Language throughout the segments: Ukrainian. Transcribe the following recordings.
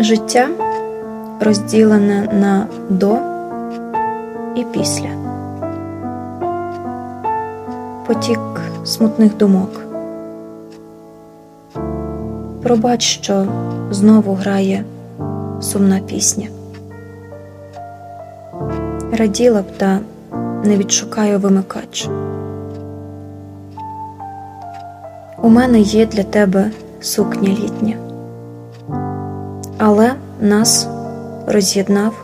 Життя розділене на до і після. Потік смутних думок. Пробач, що знову грає сумна пісня. Раділа б та не відшукаю вимикач. У мене є для тебе сукня літня, але нас роз'єднав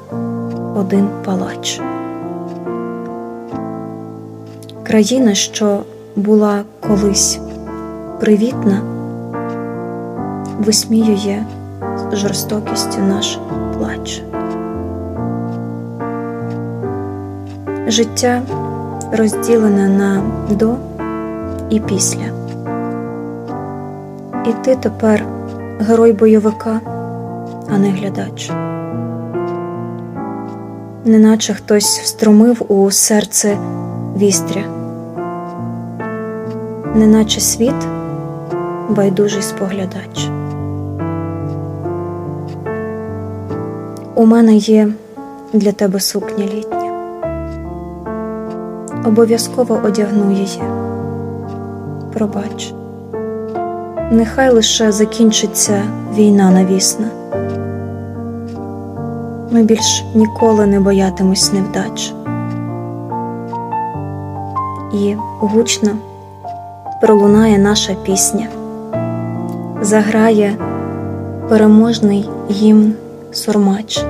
один палач. Країна, що була колись привітна, висміює з жорстокістю наш плач. Життя розділене на до і після. І ти тепер герой бойовика, а не глядач. Неначе хтось встромив у серце вістря, неначе світ байдужий споглядач. У мене є для тебе сукня літня. Обов'язково одягну її. Пробач. Нехай лише закінчиться війна навісна. Ми більш ніколи не боятимось невдач. І гучно пролунає наша пісня, заграє переможний гімн сурмач.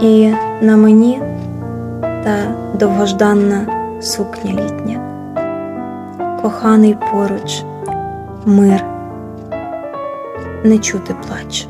І на мені та довгожданна сукня літня, коханий поруч, мир, не чути плач.